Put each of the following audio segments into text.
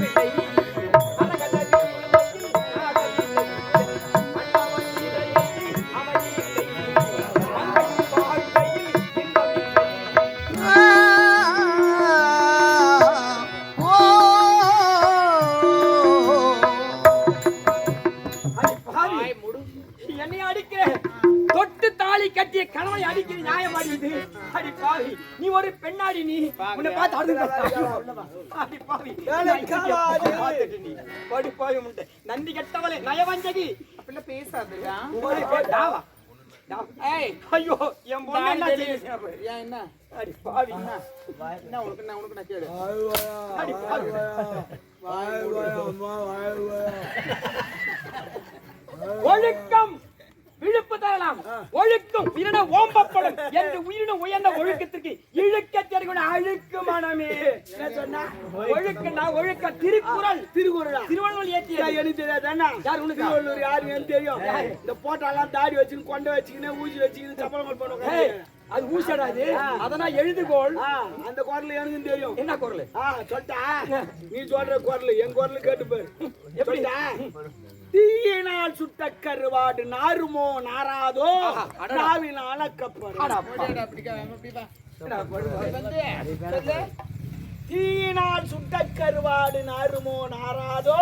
Beli. ஏன் என்ன அடி பாவி என்ன உனக்கு நான் உனக்கு நான் கேளு அடி பாவி ஒழுக்கம் விழுப்பு தரலாம். ஒழுக்கம் உயிரின ஓம்பப்படும் என்று உயிரின உயர்ந்த ஒழுக்கத்திற்கு இழுக்க தெரியும் அழுக்கு மனமே. என்ன சொன்னா? ஒழுக்கம்னா ஒழுக்க திருக்குறள். திருக்குறளா? திருவள்ளுவர் ஏற்றிய எனக்கு தெரியாதாண்ணா யார் உனக்கு? திருவள்ளூர் யாருன்னு தெரியும்? இந்த போட்டாலாம் தாடி வச்சுன்னு கொண்டை வச்சுக்கின்னு ஊசி வச்சுக்கின்னு ஏய், பண்ணுவாங்க அது ஊசடா அது அதெல்லாம் எழுதுகோள். அந்த குரல் எனக்கும் தெரியும். என்ன குரல்? சொல்லிட்டா நீ சொல்ற குரல் என் குரல் கேட்டு பாரு எப்படிடா தீயினால் சுட்ட கருவாடு நாருமோ நாராதோ. நாவினால் அக்கப்படும் அடா, போடா, அப்படி கா- அப்படி வா. என்னடா, படு, படு. வந்து, சொல்லு. தீயினால் சுட்ட கருவாடு நாருமோ நாராதோ?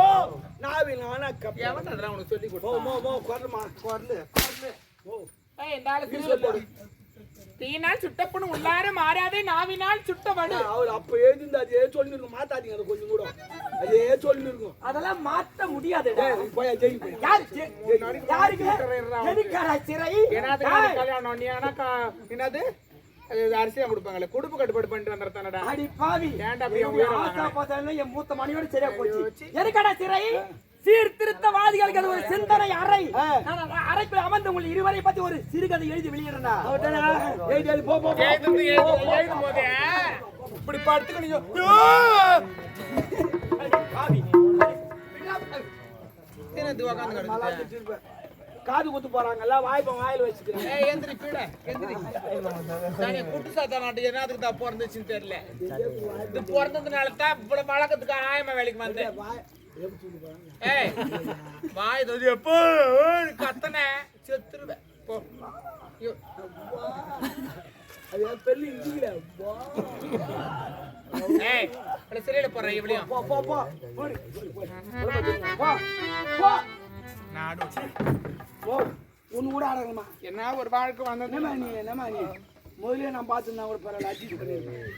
அக்கப்படும் எவன்டா அதெல்லாம் உனக்கு சொல்லி மோ கொடுத்தான்? மோ மோ குரலுமா குரலு, குரலு. ஓ ஏய், இந்த ஆளு தீயினால் சுட்டப்புண் உள்ளார மாறாதே நாவினால் சுட்டவடு அவர் அப்ப எழுதிருந்து அதே சொல்லிருக்கும். மாத்தாதீங்க அதை கொஞ்சம் கூட. அதே சொல்லிருக்கும். அதெல்லாம் மாத்த முடியாதுடா. போயா ஜெயிக்கு போய்? யாரு ஜெ- யாருக்கு? எதுக்காடா சிறை? என்னத்துக்கு டேய், உனக்கு கல்யாணம் நீ ஆனாக்கா என்னது? அது அரிசியா கொடுப்பாங்களே? குடுப்பு கட்டுப்பாடு பண்ணிட்டு வந்துடுறதானடா? அடி பாவி. ஏன்டா அப்படி என் மூத்த மணியோட சரியா போச்சு. எதுக்கடா சிறை? சீர்திருத்தவாதிகளுக்கு அது ஒரு சிந்தனை அறை. அறைக்குள் அமர்ந்து உங்கள் இருவரை பத்தி ஒரு சிறுகதை எழுதி இப்படி நீங்க? வச்சிருப்பேன். காது குத்து போறாங்கல்ல வாய்ப்ப வாயில வச்சுக்கிறேன். ஏய், எந்திரி, கீழே, எந்திரி. நானே குட்டு சாத்தா நாட்டு என்னத்துக்கு தான் பிறந்துச்சுன்னு தெரியல இது பிறந்ததுனால தான் இவ்வளவு வழக்கத்துக்கு ஆயமா வேலைக்கு வந்தேன். வாய் ஏய் வாய் தோதி எப்போ? கத்தன. செத்துருவேன் போ. அது பெல்லு இடிக்கல ஏய் இப்படி சிறையில போறேன் இவளையும் போ போ போ போ நாடு போ ஒண்ணு கூட ஆடணுமா என்ன ஒரு வாழ்க்கை வந்தது? என்னம்மா நீ என்னம்மா நீ முதலே நான் பார்த்துருந்தா கூட பரவாயில்ல அட்ஜஸ்ட் பண்ணிருக்கேன்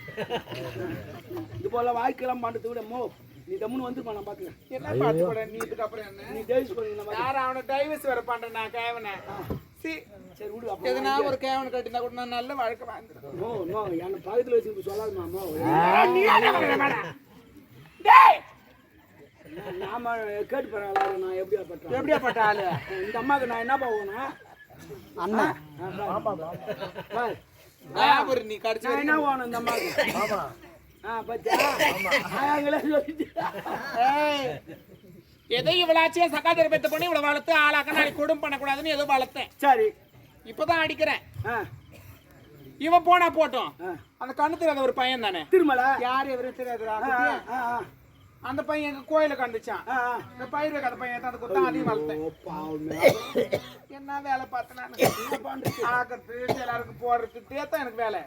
இது போல வாழ்க்கையெல்லாம் பண்ணுறது விட மோ நீ தம்முன்னு வந்துருப்பா நான் பாத்துக்கிறேன். என்ன பார்த்து கூட நீ இதுக்கு அப்புறம் என்ன? நீ டேஸ் பண்ணி. யார் அவனை டைவர்ஸ் வேற பண்றேன் நான் கேவனை. சி. சரி விடு அப்போ எதுனா ஒரு கேவன் கட்டினா கூட நான் நல்ல வாழ்க்கை வாழ்ந்துருக்கேன் நோ நோ என்ன பக்கத்துல வச்சு சொல்லாதுமா மோ நாம கேட்டு போறாங்களா நான் எப்படியா பட்டேன் எப்படியாப்பட்ட ஆளு? இந்த அம்மாவுக்கு நான் என்ன போவேனா அண்ணா. ஞாபகம் நீ கடிச்சு நான் என்ன போகணும் இந்த அம்மாவுக்கு ஏதோ இவ்வளாச்சியா சகாதர பெத்த பண்ணி இவ்வளவு வளர்த்து ஆளாக்க நாளைக்கு குடும்பம் பண்ணக்கூடாதுன்னு ஏதோ வளர்த்தேன். சரி. இப்பதான் அடிக்கிறேன். இவன் போனா போட்டோம். அந்த கண்ணு தெரியாத ஒரு பையன் தானே? திருமலை? யார் எவரும் தெரியாதுடா? அந்த பையன் எங்க கோயில கண்டுச்சான். இந்த பயிர் வைக்காத பையன் அந்த கொத்தா அதையும் வளர்த்தேன். என்ன வேலை பார்த்தேன் ஆக்கிறது எல்லாருக்கும் போடுறது தான் எனக்கு வேலை.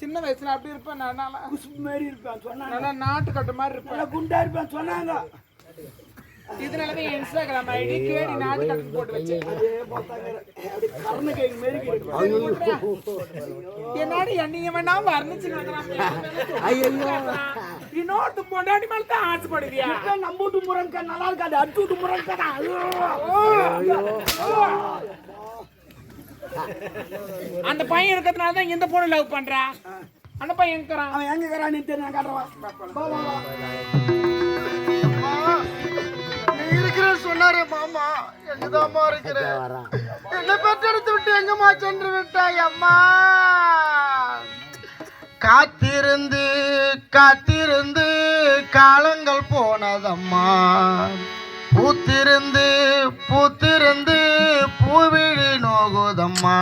சின்ன வயசுல அப்படி இருப்பேன். நான் குசுப்பு மாதிரி இருப்பேன் சொன்னாங்க. நல்லா நாட்டு கட்டு மாதிரி இருப்பேன். குண்டா இருப்பேன் சொன்னாங்க. இதனாலதான் இன்ஸ்டாகிராம் ஐடி கேடி நாட்டு கட்டு போட்டு வச்சேன். என்னடி என்னைய வேணா வர்ணிச்சு இன்னொருத்த பொண்டாடி மேல தான் ஆசைப்படுவியா? நம்ம வீட்டு முருங்கா நல்லா இருக்காது. அடுத்த வீட்டு முருங்கா அந்த பையன் இருக்கிறதுனால தான் இந்த பொண்ணு லவ் பண்றா. அந்த பையன் இருக்கிறான்? அவன் எங்க இருக்கிறான்னு தெரியும் நான் காட்டுறான் நீ இருக்கிற சொன்னாரு மாமா. எங்கதாம்மா இருக்கிற? என்னை பெற்றெடுத்து விட்டு எங்கம்மா சென்று விட்டாய் அம்மா? காத்திருந்து காத்திருந்து காலங்கள் போனதம்மா. பூத்திருந்து பூத்திருந்து பூவிழி நோகுதம்மா.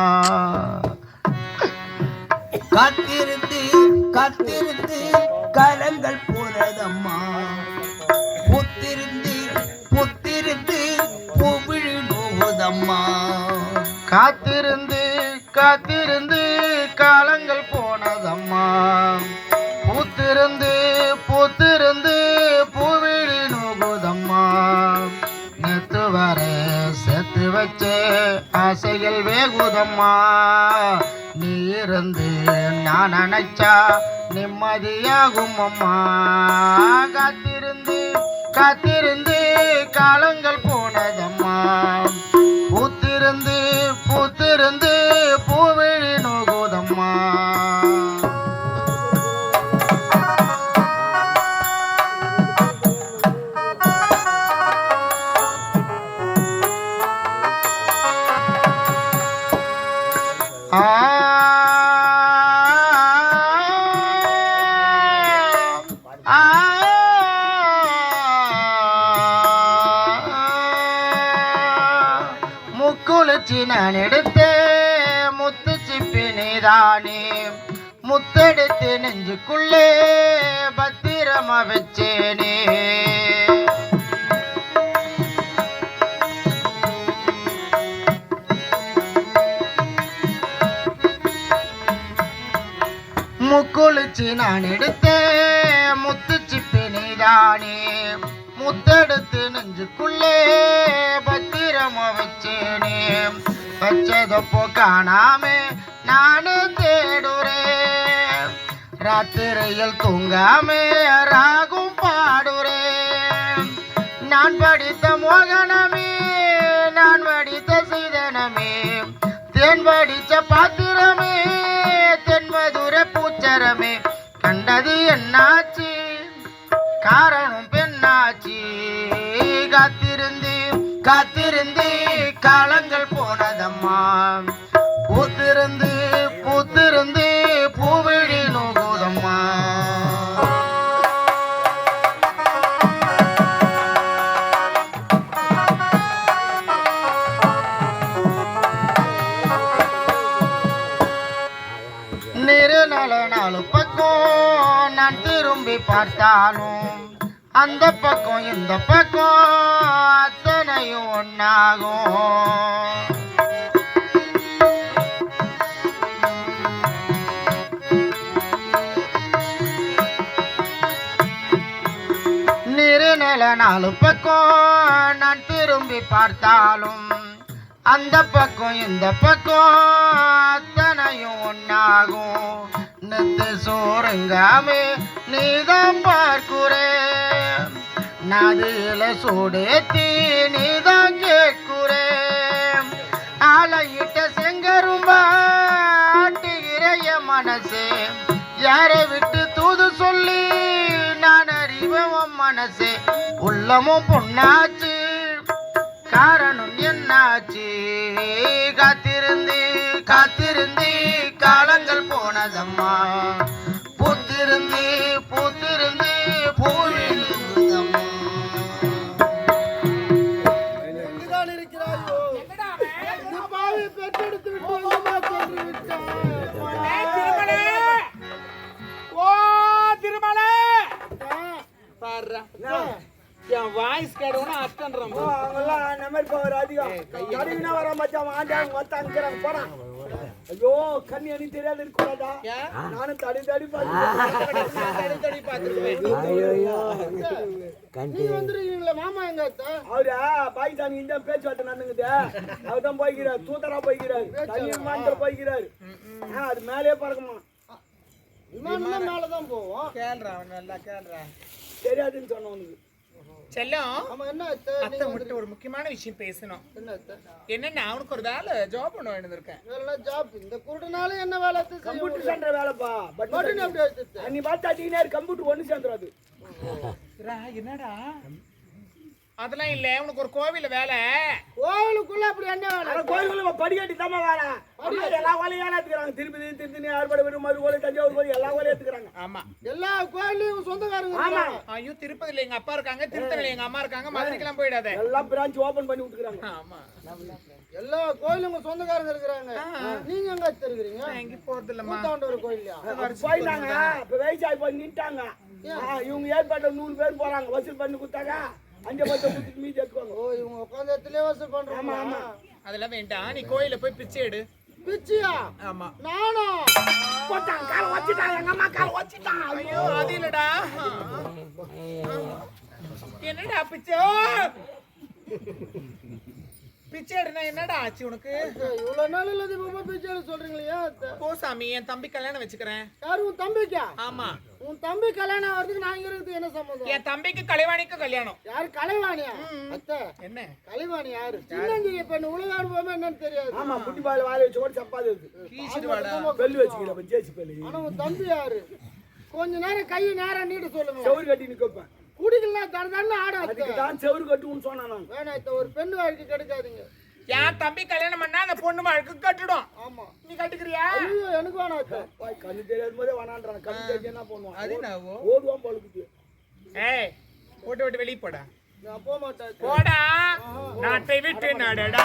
காத்திருந்து காத்திருந்து கலங்கள் போறதம்மா பூத்திருந்து பூத்திருந்து பூவிழி நோகுதம்மா. காத்திருந்து காத்திருந்து காலங்கள் போனதம்மா. ஆசைகள் வேகுதம்மா. நீ இருந்து நான் நினைச்சா நிம்மதியாகும் அம்மா காத்திருந்து காத்திருந்து காலங்கள் போ முக்குளிச்சு நான் எடுத்த முத்து சிப்பி நீதானே. முத்தெடுத்து நெஞ்சுக்குள்ளே பத்திரமா வச்சேனே. முக்குளிச்சு நான் எடுத்த முத்து சிப்பி நீதானே. முத்தெடுத்து நெஞ்சுக்குள்ளே வச்சதப்போ காணாம நானே தேடுறேன் ராத்திரையில் தூங்காமே ராகும் பாடுறேன் நான் படித்த மோகனமே நான் படித்த சீதனமே. தேன் படித்த பாத்திரமே தென்மதுர பூச்சரமே. கண்டது என்னாச்சு? காரணம் பெண்ணாச்சு. காத்திருந்து காத்திருந்து கால பார்த்தாலும் அந்த பக்கம் இந்த பக்கம் அத்தனையும் ஒன்றாகும் நிறு நாலு பக்கம் நான் திரும்பி பார்த்தாலும் அந்த பக்கம் இந்த பக்கம் அத்தனையும் ஒன்றாகும் நெத்து சோறுங்காமே நீதான் பார்க்குறே. நதியில சூடேத்தி நீதான் கேட்குறே. ஆலையிட்ட செங்கரும்பா ஆட்டுகிற மனசே. யாரை விட்டு தூது சொல்லி நான் அறிவம் மனசே. உள்ளமும் பொண்ணாச்சு காரணம் என்னாச்சு? காத்திருந்து காத்திருந்து காலங்கள் போனதம்மா. தெரியாது இருக்கக்கூடாதா? நானும் தடி தடி மாமா எங்க? அவரா பாகிஸ்தான் இந்த பேச்சுவார்த்தை நடந்துங்குது. அவர் தான் போய்க்கிறார் தூத்தரா போய்க்கிறார் தண்ணி விமானத்துல போய்க்கிறார். அது மேலேயே பறக்குமா? விமானம் தான் மேலதான் போவோம். கேள்றா நல்லா கேள்றா தெரியாதுன்னு சொன்னவனுக்கு. செல்லம் அத்தை? அத்தை மட்டும் ஒரு முக்கியமான விஷயம் பேசணும். என்னன்னா அவனுக்கு ஒரு வேலை ஜாப் பண்ண வேண்டியிருக்கேன் ஜாப் இந்த குருடனால என்ன வேலை கம்ப்யூட்டர்? சென்டர் வேலைப்பா. பட் நீ பார்த்து அடிக்கினாரு கம்ப்யூட்டர் ஒன்று சேர்ந்துடாது என்னடா? அதெல்லாம் இல்ல உனக்கு ஒரு கோவில்ல வேலை. கோவிலுக்குள்ள அப்படி என்ன வேலை? ஆனா கோயிலுக்குள்ள படிக்கட்டி தாமா வேலை எல்லா வேலையும் வேலை எடுத்துக்கிறாங்க. திருப்பதி திருத்தணி ஆறுபடை வெறும் மறுகோலை தஞ்சாவூர் கோயில் எல்லா வேலையும் எடுத்துக்கிறாங்க. ஆமா. எல்லா கோயிலையும் சொந்தக்காரங்க ஆமா. ஐயோ திருப்பதியில எங்க அப்பா இருக்காங்க திருத்தணில எங்க அம்மா இருக்காங்க மதுரைக்கெல்லாம் போயிடாத. எல்லாம் பிரான்ச் ஓபன் பண்ணி விட்டுக்கிறாங்க. ஆமா. எல்லா கோயிலும் உங்க சொந்தக்காரங்க இருக்கிறாங்க. நீங்க எங்க இருக்கிறீங்க? எங்கேயும் போறது இல்லம்மா கூத்தாண்டவர் கோயிலையா போயிட்டாங்க. இப்ப வயசாகி போய் நின்ட்டாங்க. இவங்க ஏற்பாட்டுல நூறு பேர் போறாங்க. வசூல் பண்ணி கொடுத்தாங்க. அஞ்சு பத்து கொடுத்துட்டு மீதி எடுத்துக்கோங்க. ஓ இவங்க உட்காந்து இடத்துல வசூல் பண்றாங்க ஆமா ஆமா. அதெல்லாம் வேண்டாம். நீ கோயில போய் பிச்சை எடு. பிச்சியா? ஆமா. நானா? போட்டான் காலை வச்சுட்டான் எங்க அம்மா காலை வச்சுட்டான். ஐயோ அது இல்லடா. என்னடா பிச்சை? பிச்சை எடுனா என்னடா ஆச்சு உனக்கு? இவ்வளவு நாள் இல்லாத இப்ப பிச்சை சொல்றீங்களே? போ சாமி என் தம்பி கல்யாணம் வச்சுக்கிறேன். யாரு உன் தம்பிக்கா? ஆமா. உன் தம்பி கல்யாணம் ஆகிறதுக்கு நான் இங்க இருக்கிறது என்ன சம்மந்தம்? என் தம்பிக்கு கலைவாணிக்கு கல்யாணம். யாரு கலைவாணியா? அத்தை என்ன? கலைவாணி யாரு? சின்னஞ்சிறிய பெண்ணு உலக அனுபவமே என்னன்னு தெரியாது. ஆமா புட்டி பால் வாயில வச்சு கூட சப்பாது இருக்கு. கீச்சிட்டு வாடா பெல்லு வச்சுக்கிறேன் ஜேசி பெல்லு. ஆனா உன் தம்பி யாரு? கொஞ்ச நேரம் கையை நேரம் நீட்டு சொல்லுங்க. செவுரு கட்டி நிக்கப்பேன். குடிக்கலாம் தட தண்ணு ஆட அதுக்கு அத்தை. தான் செவுரு கட்டுன்னு சொன்னேன் நான். வேணாம் அத்தை, ஒரு பெண் வாழ்க்கை கிடைக்காதீங்க. என் தம்பி கல்யாணம் பண்ணா அந்த பொண்ணு வாழ்க்கை கட்டிடும். ஆமா. நீ கட்டுக்கிறியா? ஐயோ எனக்கு வேணாம். வாய் கண்ணு தெரியாத போதே வேணான்றான். கண்ணு தெரிஞ்சு என்ன பண்ணுவான்? அது என்னவோ? ஓடுவான் பழுக்குது ஏய் போட்டு விட்டு வெளியே போடா. நான் போக மாட்டேன். போடா. நாட்டை விட்டு நடடா.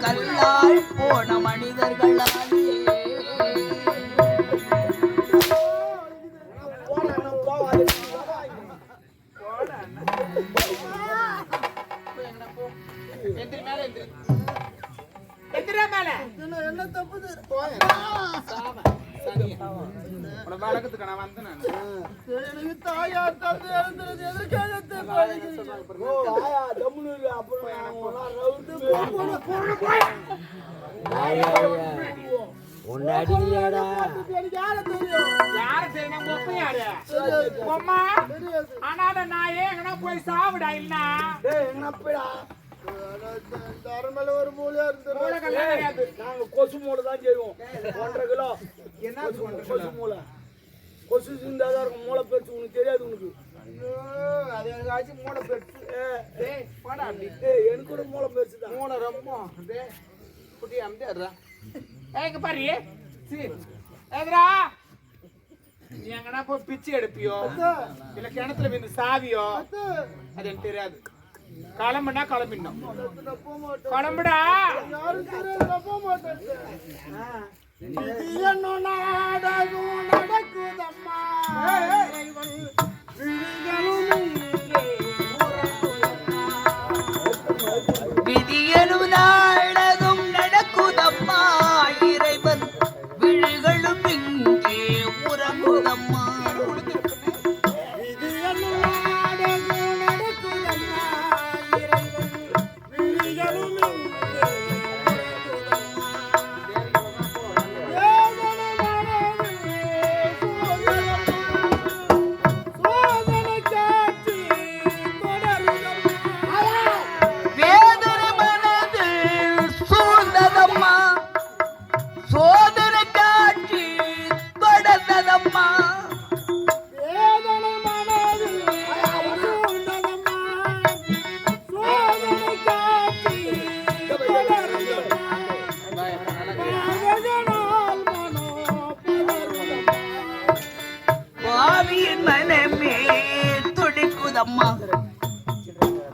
கல்லானார் மனக்கல்லாய் போன அம்மா தெரியாது அனாத நான் ஏங்கனா போய் சாவுடா இல்லனா டேய் எங்கனா போய்டா இந்த அரண்மனையில ஒரு மூலையா இருந்து நாங்க கொசு மூளை தான் செய்வோம் ஒன்றரை கிலோ என்ன சொல்ற கொசு மூளை கொசு சிந்தாதான் இருக்கும் மூளை பெருசு உனக்கு தெரியாது உனக்கு அது எனக்கு மூளை பெருசு டேய் போடா அப்படி ஏய் எனக்கு கூட மூளை பெருசு தான் மூளை ரொம்ப டேய் குட்டி அம்தேறா ஏய். இங்க பாரு சீ நீ போய் பிச்சை எடுப்பியோ இல்ல கிணத்துல விந்து சாவியோ அது எனக்கு தெரியாது கிளம்புனா கிளம்பிடணும் நான் கிளம்புடா நடக்குதம்மா இறைவன் விழிகளும்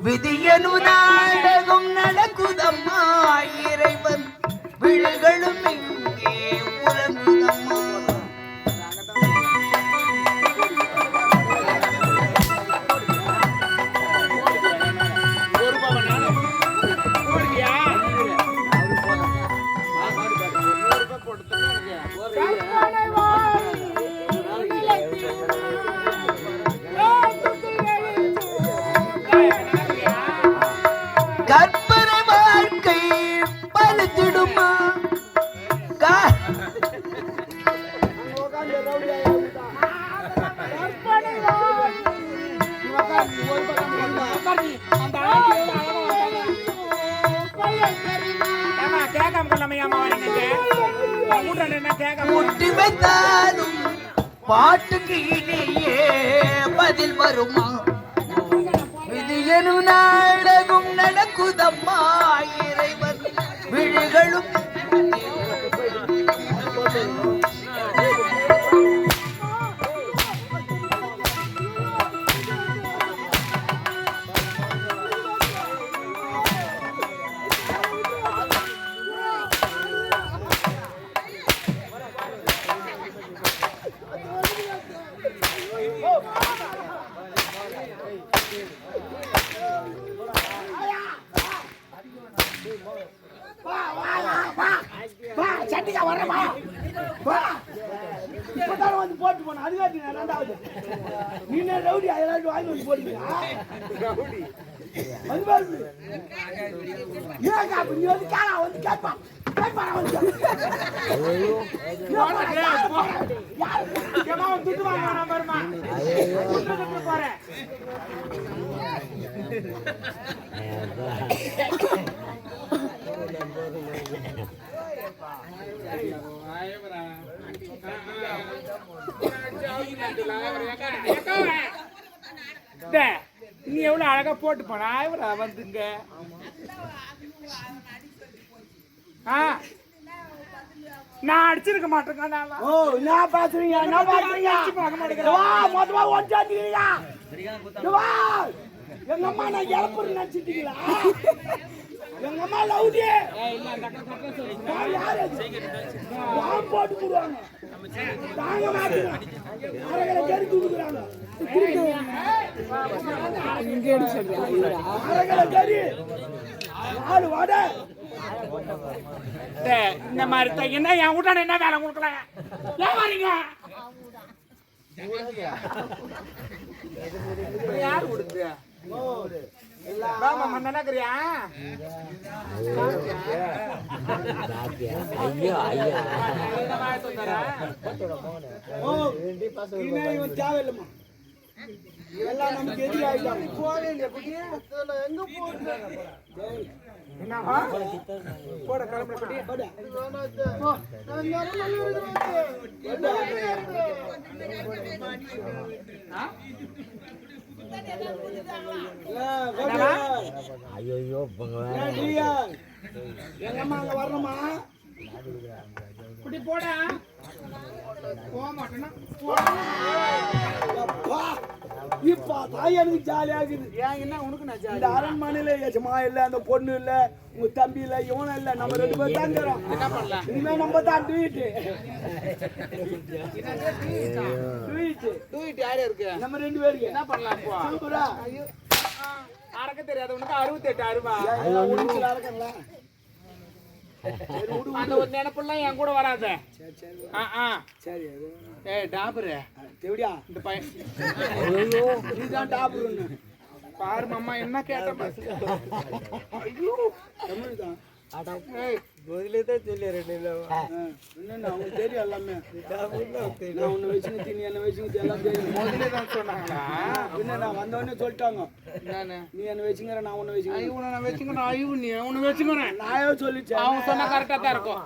விதியனு நாடகம் நடக்குதம்மா இறைவன். விழிகளும் முட்டி பாட்டுக்கு இனியே பதில் வருமா? இது எனும் நாடகம் நடக்குதம்மா இறைவன். விழிகளும் நீ எவ்வளவு அழகா போட்டு போனா வந்துங்க ஆ நான் அடிச்சிருக்க மாட்டேங்க நான் ஓ என்ன பாத்துறீங்க என்ன பாத்துறீங்க வா மொத்தமா ஒன்றாந்தீங்க வா. எங்க அம்மா நான் இழப்புன்னு நினைச்சிட்டீங்களா? எங்க அம்மா லவுடி. நான் யாரு? நான் போட்டு போடுவாங்க? தாங்க மாட்டேங்க ஆளு வாட. இந்த மாதிரி தான் என்ன? என் வீட்டான என்ன வேலை கொடுக்கல? ஏன் வரீங்க? யாரு மாமா நினைக்கிறியா தேவையில்லைம்மா. எல்லாம் நமக்கு எதிரி ஆயிட்டாங்க. போவே இல்லையா குட்டி எங்க என்னவா போட கிளம்புற குட்டி ஐயோ எங்க அம்மா அங்க வரணுமா? குட்டி போடா. அப்பா, இப்ப தான் எனக்கு ஜாலியாகுது ஏன் என்ன? உனக்கு நான் இந்த அரண்மனையில எஜமா இல்ல அந்த பொண்ணு இல்ல உங்க தம்பி இல்ல இவனும் இல்ல. நம்ம ரெண்டு பேரும் தான் இருக்கிறோம். என்ன பண்ணலாம் இனிமே நம்ம தான் டூயிட்டு டூயிட்டு தூக்கிட்டு யாரு இருக்கு? நம்ம ரெண்டு பேருக்கு என்ன பண்ணலாம் இப்போ? சூப்பரா அறக்க தெரியாதவனுக்கு அறுபத்தெட்டு அருவா இருக்கல அந்த ஒரு நினைப்பெல்லாம் என் கூட வராத. ஆ ஆ. சரி ஏய் டாபரு. எப்படியா இந்த பையன். நீதான் டாப்னு பாரு மாமா என்ன கேட்ட பாரு. தமிழ் தான் ஏய் என்னண்ணா உங்களுக்கு தெரியும் எல்லாமே. நான் உன்னை வச்சுன்னு நீ என்ன எல்லாம் தெரியும். முதல்ல தான் சொன்னாங்களா என்ன நான் வந்தவொடனே சொல்லிட்டாங்க. நானு நீ என்ன வச்சுங்கிற நான் உன்னை வச்சுக்கிறேன் இவனை நான் வச்சுக்கணும் ஐயோ நீ உன்னை வச்சுக்கிறேன். நாயோ சொல்லிச்சேன். அவன் சொன்னா கரெக்டா தான் இருக்கும்.